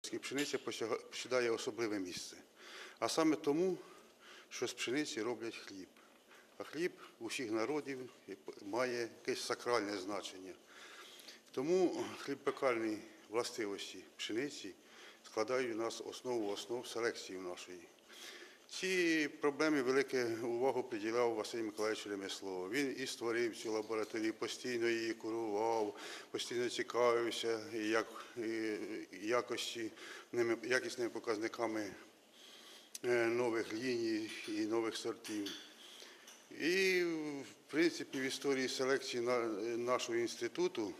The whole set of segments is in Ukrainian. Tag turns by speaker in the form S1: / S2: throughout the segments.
S1: Пшениця посідає особливе місце. А саме тому, що з пшениці роблять хліб. А хліб у всіх народів має якесь сакральне значення. Тому хліб-пекальні властивості пшениці складають у нас основу основ селекції нашої. Ці проблеми велике увагу приділяв Василь Миколаївич Ремесло. Він і створив цю лабораторію, постійно її курував, постійно цікавився як, якості, якісними показниками е, нових ліній і нових сортів. І, в принципі, в історії селекції нашого інституту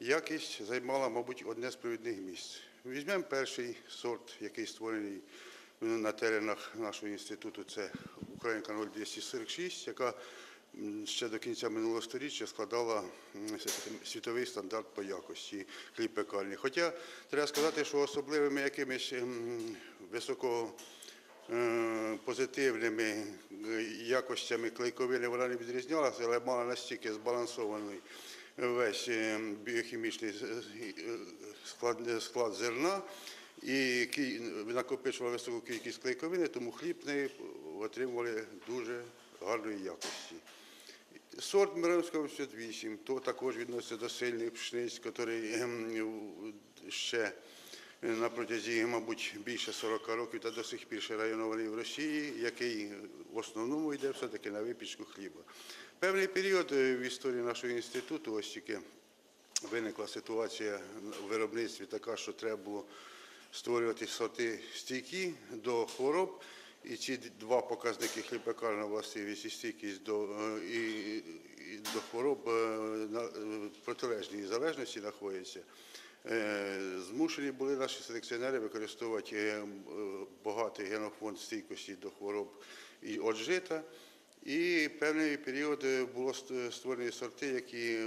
S1: якість займала, мабуть, одне з провідних місць. Візьмемо перший сорт, який створений на теренах нашого інституту, це Українка 0246, яка ще до кінця минулого століття складала світовий стандарт по якості хліб пекальний. Хоча треба сказати, що особливими якимись високого е, е, якостями клейковини вона не відрізнялася, але мала настільки збалансований весь е, біохімічний склад, склад зерна і який накопичувала високу кількість клейковини, тому хліб з неї отримували дуже гарної якості. Сорт Миронського 58, то також відноситься до сильних пшениць, який ем, ще на протязі, мабуть, більше 40 років та до сих пір ще районований в Росії, який в основному йде все-таки на випічку хліба. Певний період е, в історії нашого інституту, ось тільки виникла ситуація в виробництві така, що треба було створювати сорти стійкі до хвороб. І ці два показники хлібокарна властивість і стійкість до, е, і, і до хвороб е, на е, протилежній залежності знаходяться. Змушені були наші селекціонери використовувати багатий генофонд стійкості до хвороб і от. І певний період було створені сорти, які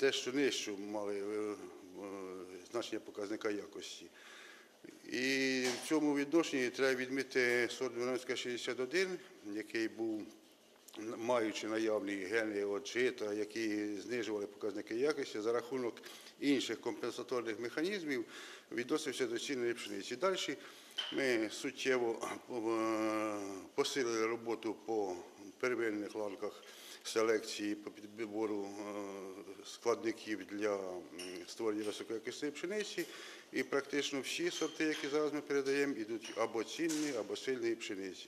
S1: дещо нижчу мали значення показника якості. І в цьому відношенні треба відмітити сорт Миронська 61, який був, маючи наявні гени от жита, які знижували показники якості за рахунок інших компенсаторних механізмів, відносився до цінної пшениці. Далі ми суттєво е, посилили роботу по первинних ланках селекції по підбору е, складників для створення високоякісної пшениці. І практично всі сорти, які зараз ми передаємо, йдуть або цінні, або сильної пшениці.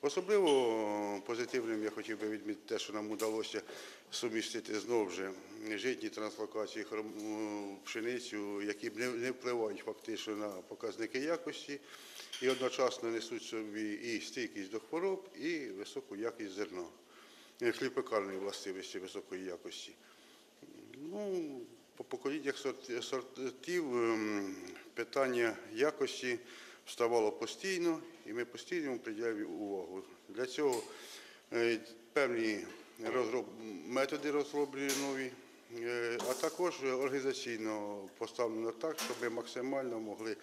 S1: Особливо позитивним я хотів би відмітити те, що нам вдалося сумістити знову ж житні транслокації пшеницю, які не впливають фактично на показники якості і одночасно несуть собі і стійкість до хвороб, і високу якість зерна, Е, хлібпекарної властивості високої якості. Ну, по поколіннях сортів ем, питання якості вставало постійно, і ми постійно приділяємо увагу. Для цього е, певні методи розроблені нові, е, а також організаційно поставлено так, щоб ми максимально могли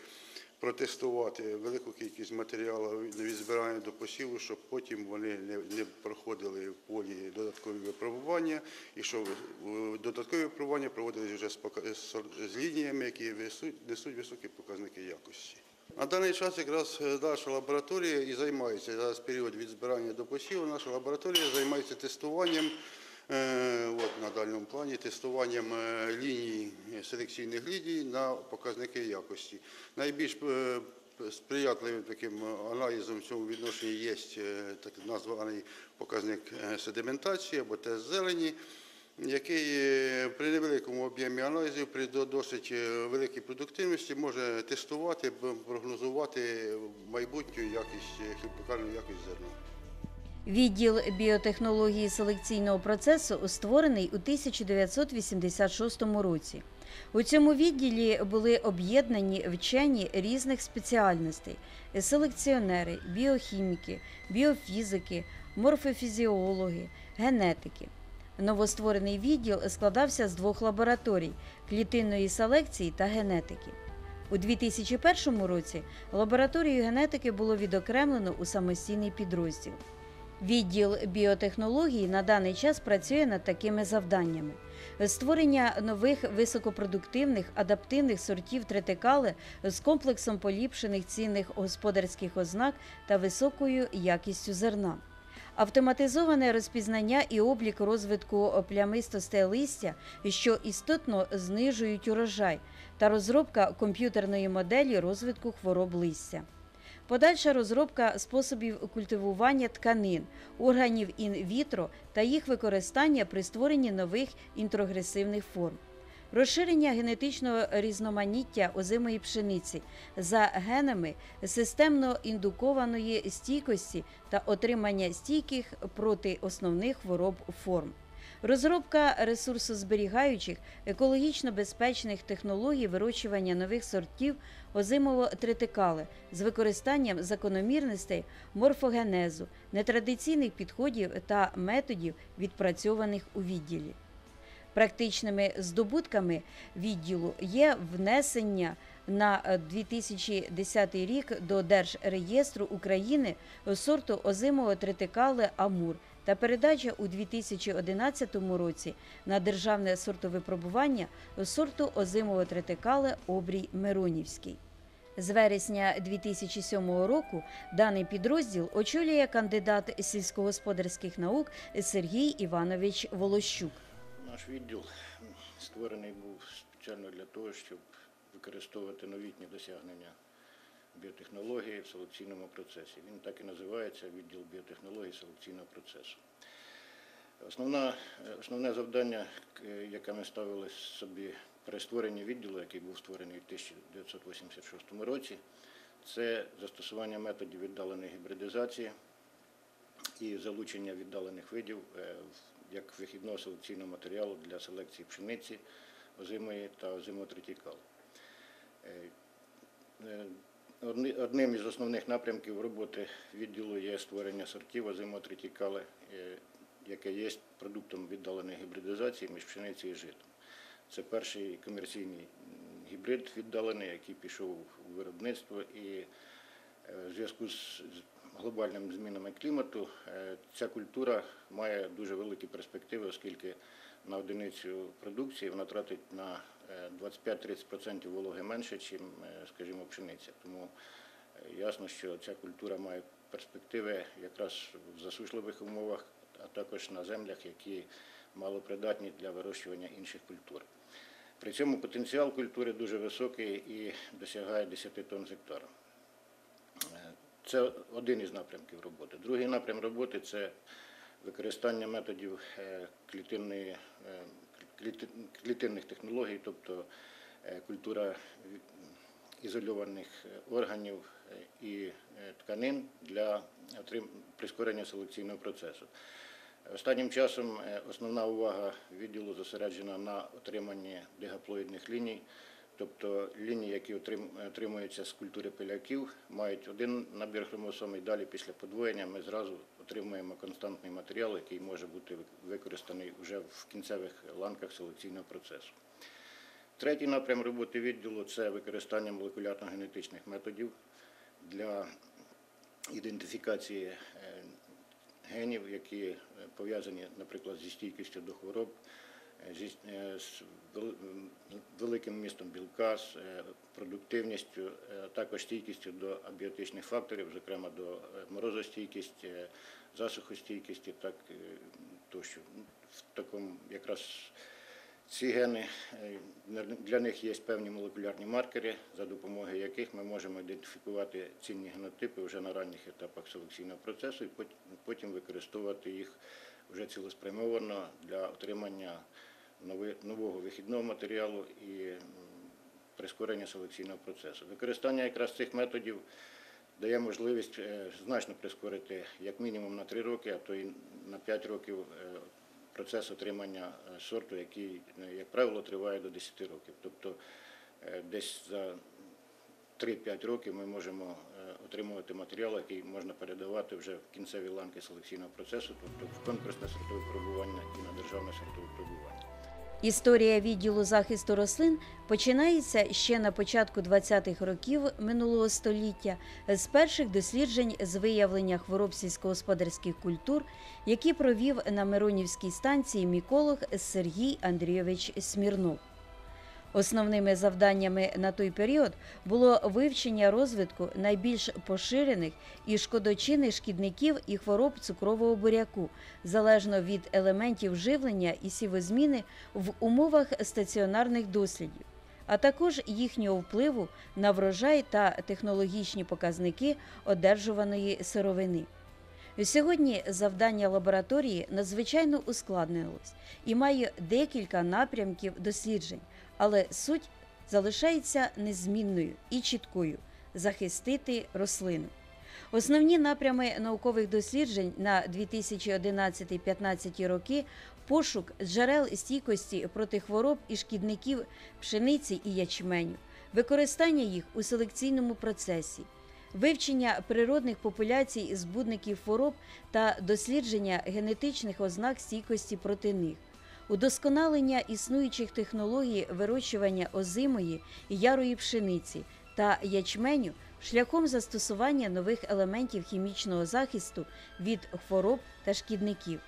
S1: протестувати велику кількість матеріалу від збирання до посіву, щоб потім вони не, проходили в полі додаткові випробування, і щоб е, додаткові випробування проводились вже з, лініями, які несуть високі показники якості. На даний час якраз е, наша лабораторія і займається зараз період від збирання до посіву. Наша лабораторія займається тестуванням. Е, От на дальньому плані тестуванням е, ліній е, селекційних ліній на показники якості. Найбільш сприятливим таким аналізом в цьому відношенні є так названий показник седиментації або тест зелені, який при невеликому об'ємі аналізів, при досить великій продуктивності може тестувати, прогнозувати майбутню якість е, якість зерна.
S2: Відділ біотехнології селекційного процесу створений у 1986 році. У цьому відділі були об'єднані вчені різних спеціальностей: селекціонери, біохіміки, біофізики, морфофізіологи, генетики. Новостворений відділ складався з двох лабораторій клітинної селекції та генетики. У 2001 році лабораторію генетики було відокремлено у самостійний підрозділ. Відділ біотехнологій на даний час працює над такими завданнями: створення нових високопродуктивних адаптивних сортів третикали з комплексом поліпшених цінних господарських ознак та високою якістю зерна. Автоматизоване розпізнання і облік розвитку плямистостей листя, що істотно знижують урожай, та розробка комп'ютерної моделі розвитку хвороб листя. Подальша розробка способів культивування тканин, органів інвітро та їх використання при створенні нових інтрогресивних форм. Розширення генетичного різноманіття озимої пшениці за генами системно індукованої стійкості та отримання стійких проти основних хвороб форм. Розробка ресурсозберігаючих, екологічно безпечних технологій вирощування нових сортів озимово-тритикали з використанням закономірностей морфогенезу, нетрадиційних підходів та методів, відпрацьованих у відділі. Практичними здобутками відділу є внесення на е, 2010 рік до Держреєстру України сорту озимого тритикали Амур та передача у 2011 році на державне сортовипробування сорту озимого тритикали Обрій Миронівський. З вересня 2007 року даний підрозділ очолює кандидат сільськогосподарських наук Сергій Іванович Волощук.
S3: Наш відділ створений був спеціально для того, щоб використовувати новітні досягнення біотехнології в селекційному процесі. Він так і називається відділ біотехнології селекційного процесу. Основна, е, основне завдання, е, яке ми ставили собі при створенні відділу, який був створений у 1986 році, це застосування методів віддаленої гібридизації і залучення віддалених видів е, як вихідного селекційного матеріалу для селекції пшениці, озимої та озимотритікал. Одни- Одним із основних напрямків роботи відділу є створення сортів озимотритікали, е, яке є продуктом віддаленої гібридизації між пшеницею і житом. Це перший комерційний гібрид віддалений, який пішов у виробництво і е, в зв'язку з глобальними змінами клімату е, ця культура має дуже великі перспективи, оскільки на одиницю продукції вона тратить на 25-30% вологи менше, ніж, скажімо, пшениця. Тому е, ясно, що ця культура має перспективи якраз в засушливих умовах, а також на землях, які малопридатні для вирощування інших культур. При цьому потенціал культури дуже високий і досягає 10 тонн з гектара. Е, Це один із напрямків роботи. Другий напрям роботи це використання методів е, клітинної, е, кліти- клітинних технологій, тобто е, культура ізольованих е, органів е, і е, тканин для прискорення селекційного процесу. Останнім часом е, основна увага відділу зосереджена на отриманні дигаплоїдних ліній, тобто лінії, які отримуються з культури пиляків, мають один набір хромосом, і далі після подвоєння ми зразу отримуємо константний матеріал, який може бути використаний вже в кінцевих ланках селекційного процесу. Третій напрям роботи відділу це використання молекулярно-генетичних методів для ідентифікації е, генів, які е, пов'язані, наприклад, зі стійкістю до хвороб, е, з великим містом білка, з продуктивністю, е, також стійкістю до абіотичних факторів, зокрема до е, морозостійкості, е, засухостійкості, так е, тощо. Ну, В такому якраз ці гени для них є певні молекулярні маркери, за допомогою яких ми можемо ідентифікувати цінні генотипи вже на ранніх етапах селекційного процесу і пот- потім використовувати їх вже цілеспрямовано для отримання нового вихідного матеріалу і прискорення селекційного процесу. Використання якраз цих методів дає можливість е, значно прискорити як мінімум на 3 роки, а то й на 5 років е, процес отримання е, сорту, який, як правило, триває до 10 років. Тобто десь за 3-5 років ми можемо отримувати матеріал, який можна передавати вже в кінцеві ланки селекційного процесу, тобто в конкурсне сортове пробування і на державне сортове пробування.
S2: Історія відділу захисту рослин починається ще на початку 20-х років минулого століття з перших досліджень з виявлення хвороб сільськогосподарських культур, які провів на Миронівській станції міколог Сергій Андрійович Смірнов. Основними завданнями на той період було вивчення розвитку найбільш поширених і шкодочинних шкідників і хвороб цукрового буряку, залежно від елементів живлення і сівозміни в умовах стаціонарних дослідів, а також їхнього впливу на врожай та технологічні показники одержуваної сировини. Сьогодні завдання лабораторії надзвичайно ускладнилось і має декілька напрямків досліджень, але суть залишається незмінною і чіткою захистити рослину. Основні напрями наукових досліджень на 2011-15 роки пошук джерел стійкості проти хвороб і шкідників пшениці і ячменю, використання їх у селекційному процесі, вивчення природних популяцій збудників хвороб та дослідження генетичних ознак стійкості проти них, удосконалення існуючих технологій вирощування озимої і ярої пшениці та ячменю шляхом застосування нових елементів хімічного захисту від хвороб та шкідників.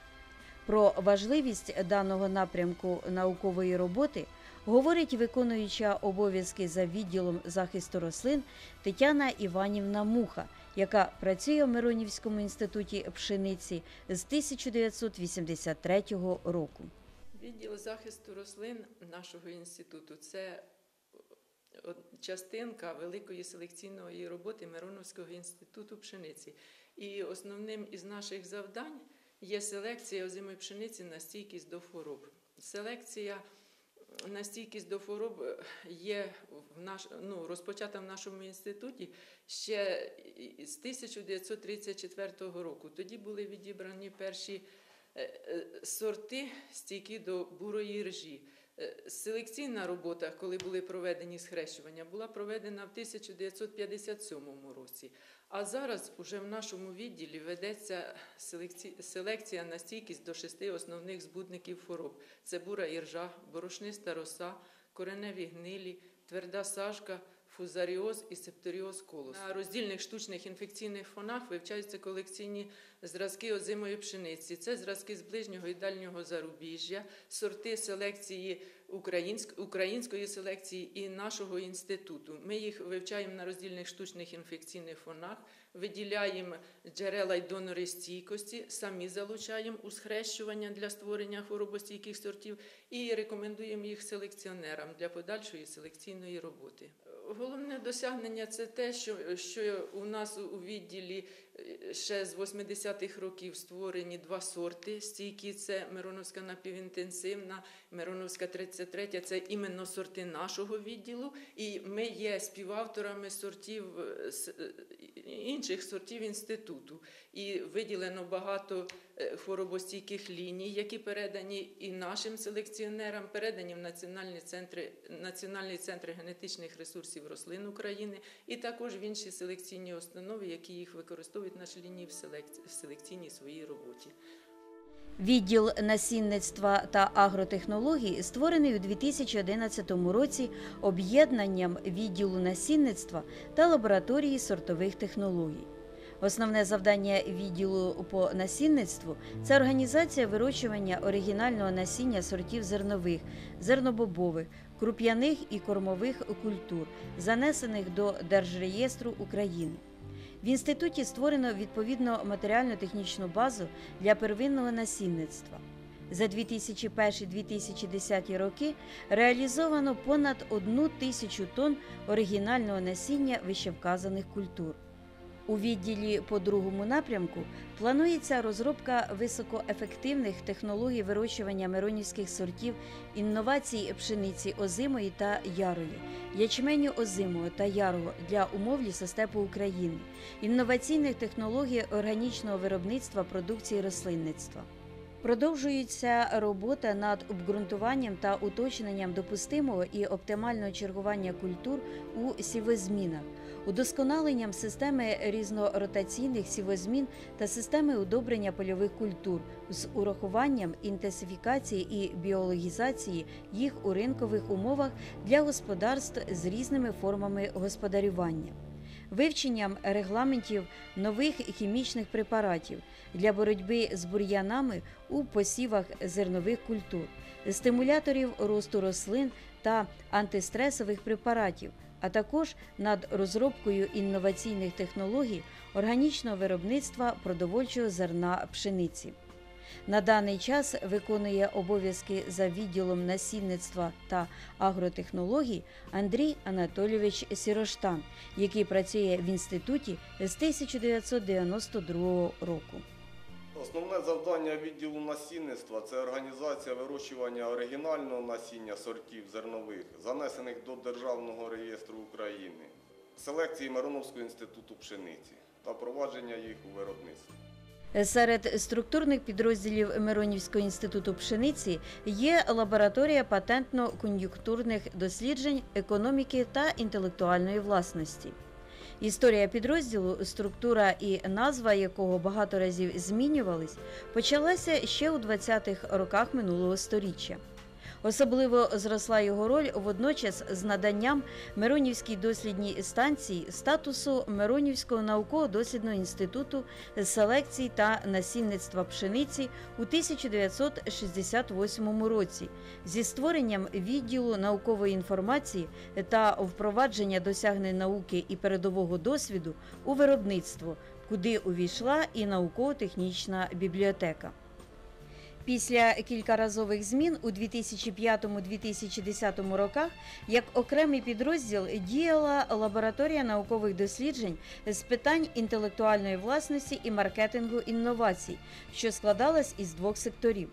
S2: Про важливість даного напрямку наукової роботи говорить виконуюча обов'язки за відділом захисту рослин Тетяна Іванівна Муха, яка працює в Миронівському інституті пшениці з 1983 року.
S4: Відділ захисту рослин нашого інституту це от частинка великої селекційної роботи Мироновського інституту пшениці. І основним із наших завдань є селекція озимої пшениці на стійкість до хвороб. Селекція на стійкість до хвороб є в наш, ну, розпочата в нашому інституті ще з 1934 року. Тоді були відібрані перші е, е, сорти стійкі до бурої ржі. Е, Селекційна робота, коли були проведені схрещування, була проведена в 1957 році. А зараз уже в нашому відділі ведеться селекція на стійкість до шести основних збудників хвороб: це бура іржа, борошниста роса, кореневі гнилі, тверда сажка. Фузаріоз і септоріоз колос. На роздільних штучних інфекційних фонах вивчаються колекційні зразки озимої пшениці. Це зразки з ближнього і дальнього зарубіжжя, сорти селекції української селекції і нашого інституту. Ми їх вивчаємо на роздільних штучних інфекційних фонах, виділяємо джерела й донори стійкості, самі залучаємо у схрещування для створення хворобостійких сортів і рекомендуємо їх селекціонерам для подальшої селекційної роботи. Головне досягнення це те, що, що у нас у відділі е, ще з 80-х років створені два сорти стійкі. Це Мироновська напівінтенсивна, Мироновська 33, це іменно сорти нашого відділу. І ми є співавторами сортів е, е, інших сортів інституту. І виділено багато хворобостійких ліній, які передані і нашим селекціонерам, передані в національні центри, Національний центр генетичних ресурсів рослин України, і також в інші селекційні установи, які їх використовують наші лінії в селекційній своїй роботі.
S2: Відділ насінництва та агротехнологій створений у 2011 році об'єднанням відділу насінництва та лабораторії сортових технологій. Основне завдання відділу по насінництву це організація вирощування оригінального насіння сортів зернових, зернобобових, круп'яних і кормових культур, занесених до Держреєстру України. В інституті створено відповідно матеріально-технічну базу для первинного насінництва. За 2001-2010 роки реалізовано понад одну тисячу тонн оригінального насіння вищевказаних культур. У відділі по другому напрямку планується розробка високоефективних технологій вирощування миронівських сортів, інновацій пшениці озимої та ярої, ячменю озимого та ярого для умов лісостепу України, інноваційних технологій органічного виробництва продукції рослинництва. Продовжується робота над обґрунтуванням та уточненням допустимого і оптимального чергування культур у сівозмінах. удосконаленням системи різноротаційних сівозмін та системи удобрення польових культур з урахуванням інтенсифікації і біологізації їх у ринкових умовах для господарств з різними формами господарювання. Вивченням регламентів нових хімічних препаратів для боротьби з бур'янами у посівах зернових культур, стимуляторів росту рослин та антистресових препаратів, а також над розробкою інноваційних технологій органічного виробництва продовольчого зерна пшениці. На даний час виконує обов'язки за відділом насінництва та агротехнологій Андрій Анатолійович Сіроштан, який працює в інституті з 1992 року.
S5: Основне завдання відділу насінництва це організація вирощування оригінального насіння сортів зернових, занесених до Державного реєстру України, селекції Мироновського інституту пшениці та впровадження їх у виробництво.
S2: Серед структурних підрозділів Миронівського інституту пшениці є лабораторія патентно-кон'юнктурних досліджень економіки та інтелектуальної власності. Історія підрозділу, структура і назва якого багато разів змінювались, почалася ще у 20-х роках минулого століття. Особливо зросла його роль водночас з наданням Миронівській дослідній станції статусу Миронівського науково-дослідного інституту селекції та насінництва пшениці у 1968 році зі створенням відділу наукової інформації та впровадження досягнень науки і передового досвіду у виробництво, куди увійшла і науково-технічна бібліотека. Після кількаразових змін у 2005-2010 роках як окремий підрозділ діяла лабораторія наукових досліджень з питань інтелектуальної власності і маркетингу інновацій, що складалась із двох секторів.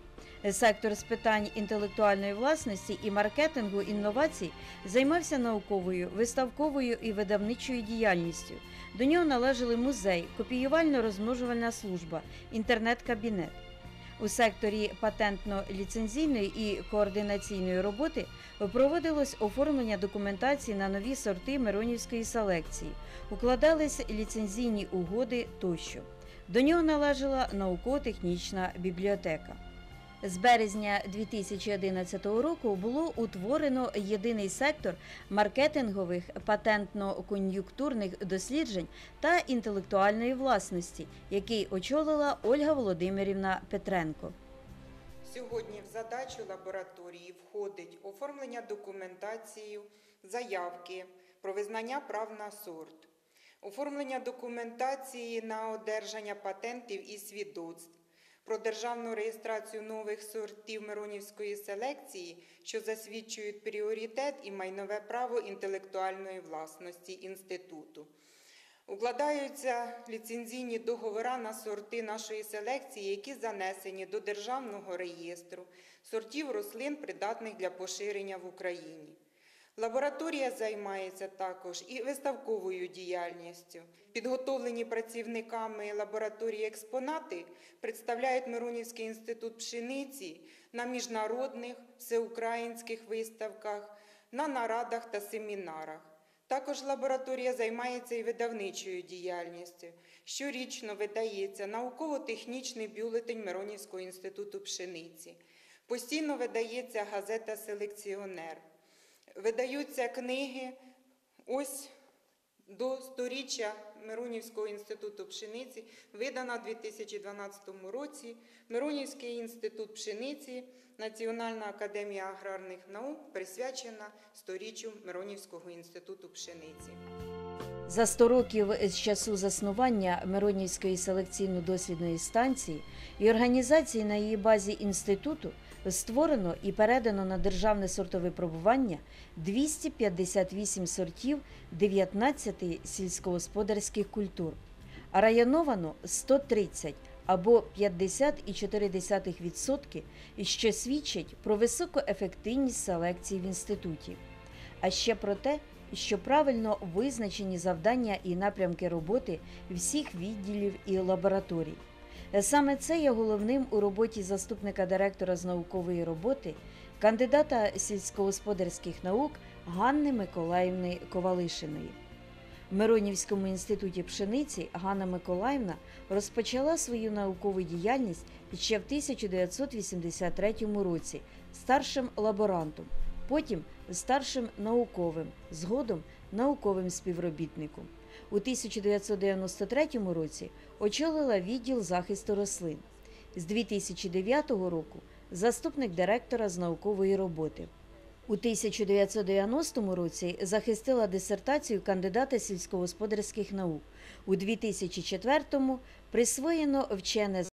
S2: Сектор з питань інтелектуальної власності і маркетингу інновацій займався науковою, виставковою і видавничою діяльністю. До нього належали музей, копіювально-розмножувальна служба, інтернет-кабінет. У секторі патентно-ліцензійної і координаційної роботи проводилось оформлення документації на нові сорти Миронівської селекції, укладались ліцензійні угоди тощо. До нього належала науково-технічна бібліотека. З березня 2011 року було утворено єдиний сектор маркетингових патентно-кон'юнктурних досліджень та інтелектуальної власності, який очолила Ольга Володимирівна Петренко.
S6: Сьогодні в задачу лабораторії входить оформлення документації, заявки про визнання прав на сорт, оформлення документації на одержання патентів і свідоцтв, про державну реєстрацію нових сортів Миронівської селекції, що засвідчують пріоритет і майнове право інтелектуальної власності інституту. Укладаються ліцензійні договори на сорти нашої селекції, які занесені до Державного реєстру сортів рослин, придатних для поширення в Україні. Лабораторія займається також і виставковою діяльністю. Підготовлені працівниками лабораторії експонати представляють Миронівський інститут пшениці на міжнародних всеукраїнських виставках, на нарадах та семінарах. Також лабораторія займається і видавничою діяльністю. Щорічно видається науково-технічний бюлетень Миронівського інституту пшениці. Постійно видається газета Селекціонер. Видаються книги ось до сторіччя Миронівського інституту пшениці, видана у 2012 році. Миронівський інститут пшениці, Національна академія аграрних наук присвячена сторіччю Миронівського інституту пшениці.
S2: За 100 років з часу заснування Миронівської селекційно-дослідної станції і організації на її базі інституту створено і передано на державне сортове пробування 258 сортів 19 сільськогосподарських культур, а районовано 130 або 50,4%, що свідчить про високу ефективність селекції в інституті. А ще про те, що правильно визначені завдання і напрямки роботи всіх відділів і лабораторій. Саме це є головним у роботі заступника директора з наукової роботи, кандидата сільськогосподарських наук Ганни Миколаївни Ковалишиної. В Миронівському інституті пшениці Ганна Миколаївна розпочала свою наукову діяльність ще в 1983 році старшим лаборантом, потім старшим науковим, згодом науковим співробітником. У 1993 році очолила відділ захисту рослин. З 2009 року заступник директора з наукової роботи. У 1990 році захистила дисертацію кандидата сільськогосподарських наук. У 2004-му присвоєно вчене